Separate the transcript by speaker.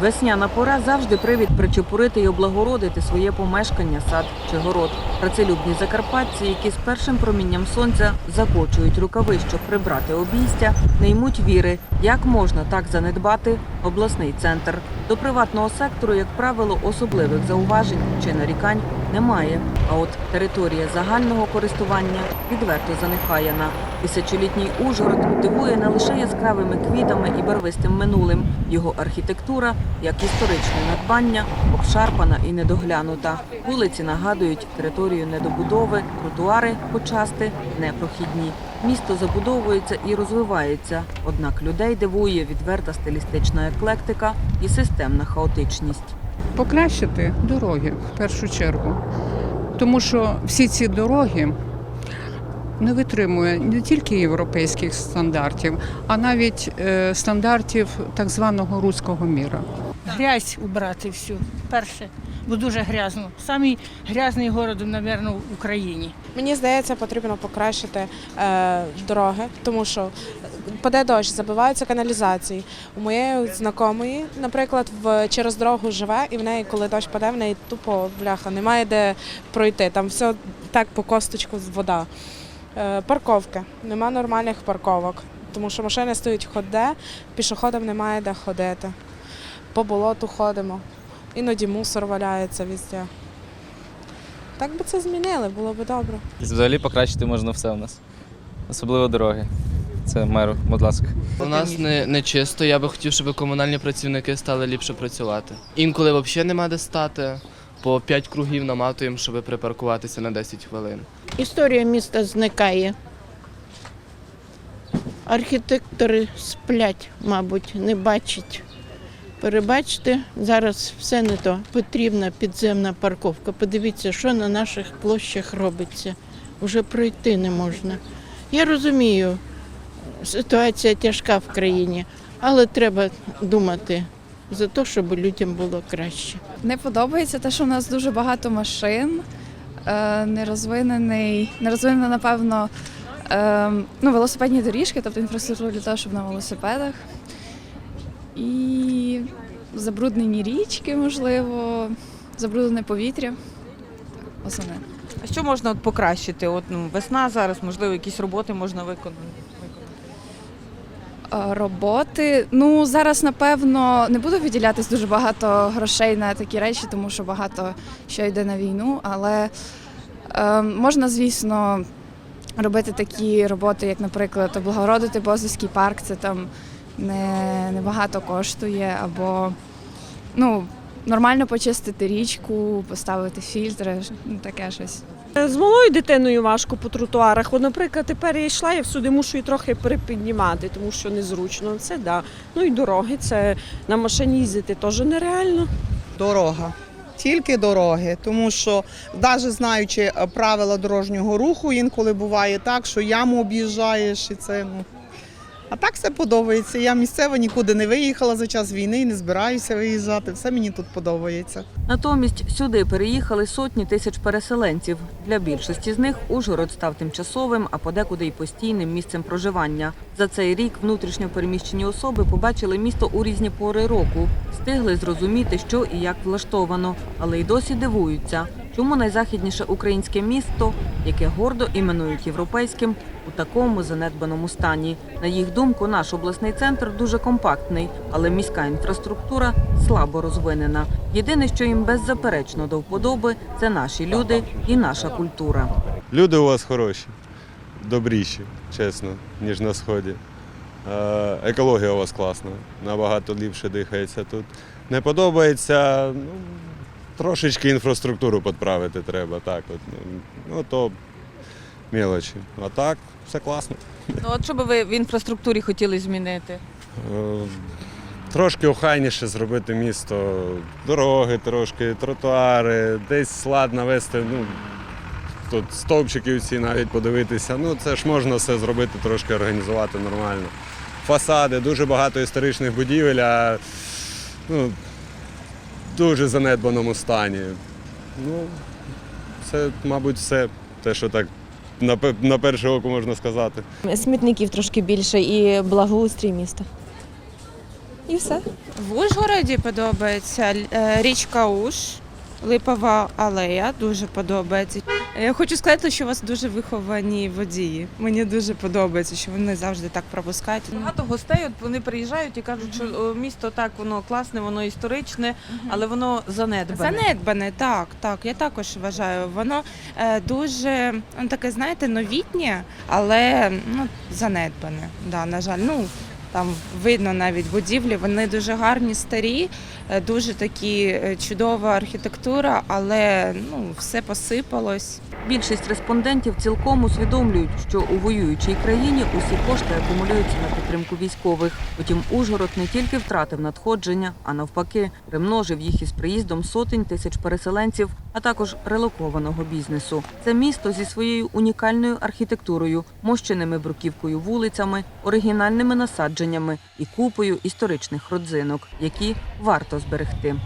Speaker 1: Весняна пора завжди привід причепурити і облагородити своє помешкання, сад чи город. Працелюбні закарпатці, які з першим промінням сонця закочують рукави, щоб прибрати обійстя, не ймуть віри, як можна так занедбати обласний центр. До приватного сектору, як правило, особливих зауважень чи нарікань немає. А от територія загального користування відверто занехаяна. Тисячолітній Ужгород дивує не лише яскравими квітами і барвистим минулим. Його архітектура, як історичне надбання, обшарпана і недоглянута. Вулиці нагадують територію недобудови, тротуари почасти непрохідні. Місто забудовується і розвивається, однак людей дивує відверта стилістична еклектика і системна хаотичність.
Speaker 2: Покращити дороги в першу чергу. Тому що всі ці дороги не витримують не тільки європейських стандартів, а навіть е, стандартів так званого руського міра.
Speaker 3: Грязь убрати всю. Перше, бо дуже грязно. Самий грязний город, мабуть, в Україні.
Speaker 4: Мені здається, потрібно покращити е, дороги, тому що паде дощ, забиваються каналізації. У моєї знайомої, наприклад, в через дорогу живе, і в неї, коли дощ паде, в неї тупо бляха, немає де пройти. Там все так по косточку вода. Е, парковки, нема нормальних парковок, тому що машини стоять ходе, пішоходам немає де ходити. По болоту ходимо. Іноді мусор валяється везде. Так би це змінили, було б добре.
Speaker 5: Взагалі покращити можна все в нас. Особливо дороги. Це меру, будь ласка.
Speaker 6: У нас не, не чисто. Я би хотів, щоб комунальні працівники стали ліпше працювати. Інколи взагалі нема де стати. По 5 кругів наматуємо, щоб припаркуватися на 10 хвилин.
Speaker 7: Історія міста зникає. Архітектори сплять, мабуть, не бачать. Перебачте, зараз все не то. Потрібна підземна парковка. Подивіться, що на наших площах робиться. Уже пройти не можна. Я розумію, ситуація тяжка в країні, але треба думати за те, щоб людям було краще.
Speaker 8: Не подобається те, що у нас дуже багато машин, е, нерозвинений, нерозвинена, напевно, е, ну, велосипедні доріжки, тобто інфраструктура для того, щоб на велосипедах. І забруднені річки, можливо, забруднене повітря. Основне.
Speaker 1: А що можна от покращити? От ну весна зараз, можливо, якісь роботи можна виконати.
Speaker 8: Роботи. Ну, зараз, напевно, не буду виділятись дуже багато грошей на такі речі, тому що багато що йде на війну. Але е, можна, звісно, робити такі роботи, як, наприклад, облагородити Бозовський парк, це там не, не багато коштує, або ну, нормально почистити річку, поставити фільтри, ну, таке щось.
Speaker 9: З малою дитиною важко по тротуарах. От, наприклад, тепер я йшла, я всюди мушу її трохи припіднімати, тому що незручно. Це да. Ну і дороги, це на машині їздити теж нереально.
Speaker 10: дорога. Тільки дороги, тому що навіть знаючи е, правила дорожнього руху, інколи буває так, що яму об'їжджаєш і це ну. А так все подобається. Я місцева нікуди не виїхала за час війни і не збираюся виїжджати. Все мені тут подобається.
Speaker 1: Натомість сюди переїхали сотні тисяч переселенців. Для більшості з них Ужгород став тимчасовим, а подекуди й постійним місцем проживання. За цей рік внутрішньо переміщені особи побачили місто у різні пори року, встигли зрозуміти, що і як влаштовано, але й досі дивуються, чому найзахідніше українське місто, яке гордо іменують європейським, у такому занедбаному стані. На їх думку, наш обласний центр дуже компактний, але міська інфраструктура слабо розвинена. Єдине, що їм беззаперечно до вподоби, це наші люди і наша культура.
Speaker 11: Люди у вас хороші, добріші, чесно, ніж на сході. Е, Екологія у вас класна, набагато ліпше дихається тут. Не подобається, ну, трошечки інфраструктуру підправити треба. Так, от, ну, то мелочі. А так, все класно.
Speaker 1: Ну от що би ви в інфраструктурі хотіли змінити?
Speaker 11: Е, Трошки охайніше зробити місто, дороги трошки, тротуари, десь лад навести, ну, тут стовпчики всі навіть подивитися. Ну, це ж можна все зробити, трошки організувати нормально. Фасади, дуже багато історичних будівель, а ну, дуже занедбаному стані. Ну, це, мабуть, все те, що так на, на перше око можна сказати.
Speaker 12: Смітників трошки більше і благоустрій міста. і все.
Speaker 13: В Ужгороді подобається е, річка Уж, Липова алея, дуже подобається. Я хочу сказати, що у вас дуже виховані водії. Мені дуже подобається, що вони завжди так пропускають.
Speaker 1: Багато гостей от вони приїжджають і кажуть, що місто так воно класне, воно історичне, але воно занедбане.
Speaker 13: Занедбане, так, так. Я також вважаю. Воно е, дуже ну, таке, знаєте, новітнє, але ну, занедбане. Да, на жаль, ну там видно навіть будівлі. Вони дуже гарні, старі, е, дуже такі е, чудова архітектура, але ну все посипалось.
Speaker 1: Більшість респондентів цілком усвідомлюють, що у воюючій країні усі кошти акумулюються на підтримку військових. Утім, Ужгород не тільки втратив надходження, а навпаки, примножив їх із приїздом сотень тисяч переселенців, а також релокованого бізнесу. Це місто зі своєю унікальною архітектурою, мощеними бруківкою вулицями, оригінальними насадженнями і купою історичних родзинок, які варто зберегти.